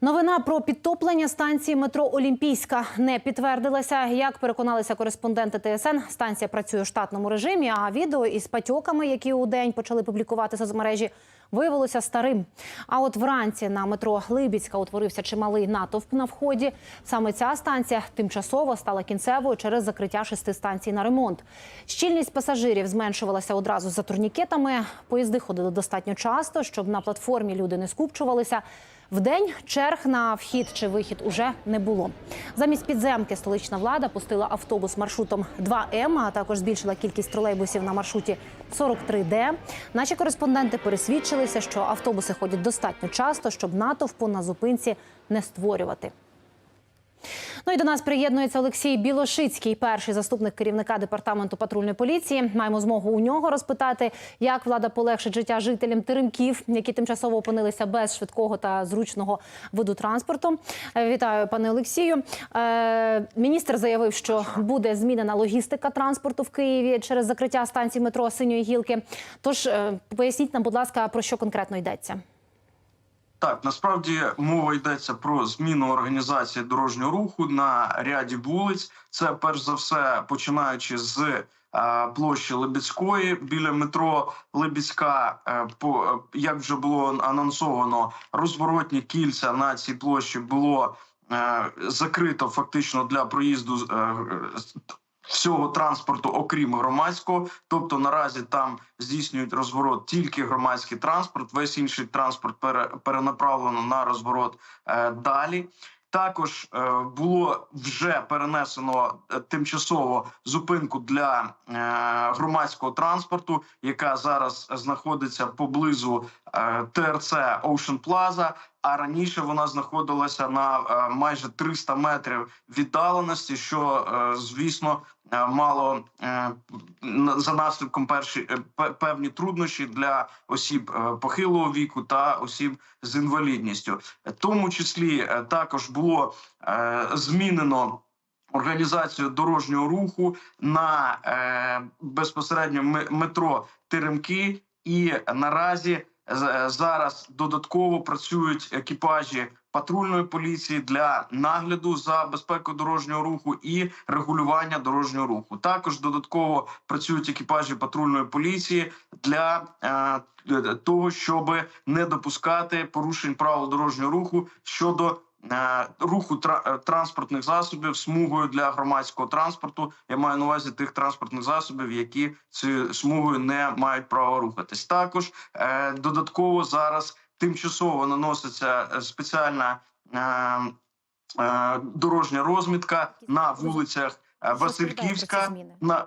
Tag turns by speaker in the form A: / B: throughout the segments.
A: Новина про підтоплення станції метро Олімпійська не підтвердилася. Як переконалися кореспонденти ТСН, станція працює у штатному режимі. А відео із патьоками, які у день почали публікувати соцмережі, виявилося старим. А от вранці на метро Либіцька утворився чималий натовп на вході. Саме ця станція тимчасово стала кінцевою через закриття шести станцій на ремонт. Щільність пасажирів зменшувалася одразу за турнікетами. Поїзди ходили достатньо часто, щоб на платформі люди не скупчувалися. Вдень черг на вхід чи вихід уже не було. Замість підземки столична влада пустила автобус маршрутом 2М, а також збільшила кількість тролейбусів на маршруті 43Д. Наші кореспонденти пересвідчилися, що автобуси ходять достатньо часто, щоб натовпу на зупинці не створювати. Ну і до нас приєднується Олексій Білошицький, перший заступник керівника департаменту патрульної поліції. Маємо змогу у нього розпитати, як влада полегшить життя жителям Теремків, які тимчасово опинилися без швидкого та зручного виду транспорту. Е, Вітаю, пане Олексію. Е, Міністр заявив, що буде змінена логістика транспорту в Києві через закриття станції метро Синьої гілки. Тож е, поясніть нам, будь ласка, про що конкретно йдеться.
B: Так, насправді мова йдеться про зміну організації дорожнього руху на ряді вулиць. Це перш за все починаючи з е, площі Лебідської біля метро Лебідська. е, по е, як вже було анонсовано, розворотні кільця на цій площі було е, закрито фактично для проїзду е, всього транспорту, окрім громадського. Тобто наразі там здійснюють розворот тільки громадський транспорт, весь інший транспорт пере, перенаправлено на розворот е, далі. Також е, було вже перенесено е, тимчасово зупинку для громадського транспорту, яка зараз знаходиться поблизу ТРЦ Ocean Plaza, А раніше вона знаходилася на майже 300 метрів віддаленості, що звісно мало е, за наслідком перші е, певні труднощі для осіб е, похилого віку та осіб з інвалідністю. В тому числі е, також було е, змінено. Організацію дорожнього руху на е, безпосередньо ме- метро Теремки, і наразі зараз додатково працюють екіпажі патрульної поліції для нагляду за безпекою дорожнього руху і регулювання дорожнього руху. Також додатково працюють екіпажі патрульної поліції для е, того, щоб не допускати порушень правил дорожнього руху щодо. Е, Руху е, транспортних засобів смугою для громадського транспорту. Я маю на увазі тих транспортних засобів, які цією смугою не мають права рухатись. Також е, додатково зараз тимчасово наноситься спеціальна дорожня розмітка на вулицях Васильківська, на,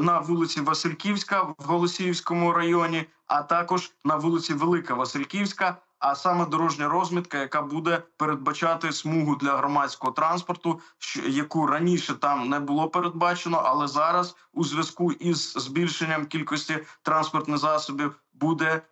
B: на вулиці Васильківська в Голосіївському районі, а також на вулиці Велика Васильківська. А саме дорожня розмітка, яка буде передбачати смугу для громадського транспорту, яку раніше там не було передбачено, але зараз у зв'язку із збільшенням кількості транспортних засобів буде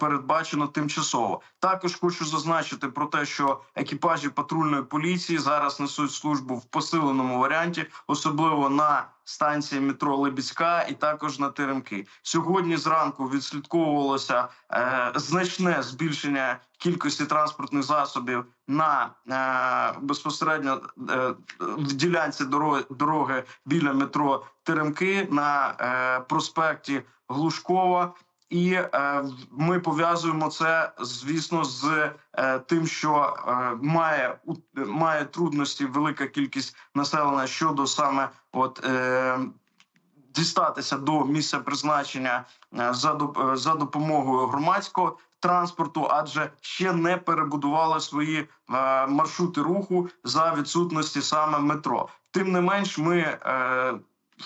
B: передбачено тимчасово. Також хочу зазначити про те, що екіпажі патрульної поліції зараз несуть службу в посиленому варіанті, особливо на станції метро Лебідська і також на Теремки. Сьогодні зранку відслідковувалося е, значне збільшення кількості транспортних засобів на е, безпосередньо е, в ділянці дороги, дороги біля метро Теремки на е, проспекті Глушкова. І е, ми пов'язуємо це, звісно, з е, тим, що е, має у- має трудності велика кількість населення щодо саме от е, дістатися до місця призначення е, е, за допомогою громадського транспорту, адже ще не перебудували свої е, маршрути руху за відсутності саме метро. Тим не менш, ми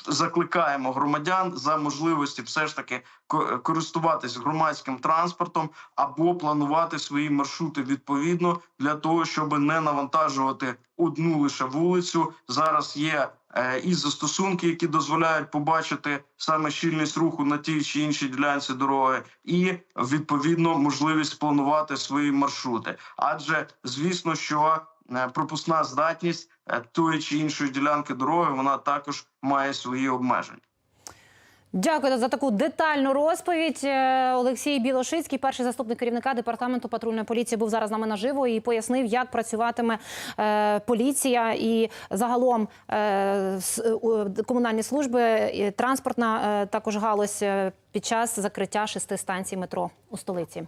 B: закликаємо громадян за можливості все ж таки ко- користуватись громадським транспортом або планувати свої маршрути відповідно для того, щоб не навантажувати одну лише вулицю. Зараз є е, і застосунки, які дозволяють побачити саме щільність руху на тій чи іншій ділянці дороги, і відповідно можливість планувати свої маршрути. Адже звісно, що пропускна здатність е, тої чи іншої ділянки дороги вона також має свої обмеження.
A: Дякую за таку детальну розповідь. Е, Олексій Білошицький, перший заступник керівника департаменту патрульної поліції, був зараз з нами наживо і пояснив, як працюватиме е, поліція і загалом е, комунальні служби, і транспортна е, також галузь е, під час закриття шести станцій метро у столиці.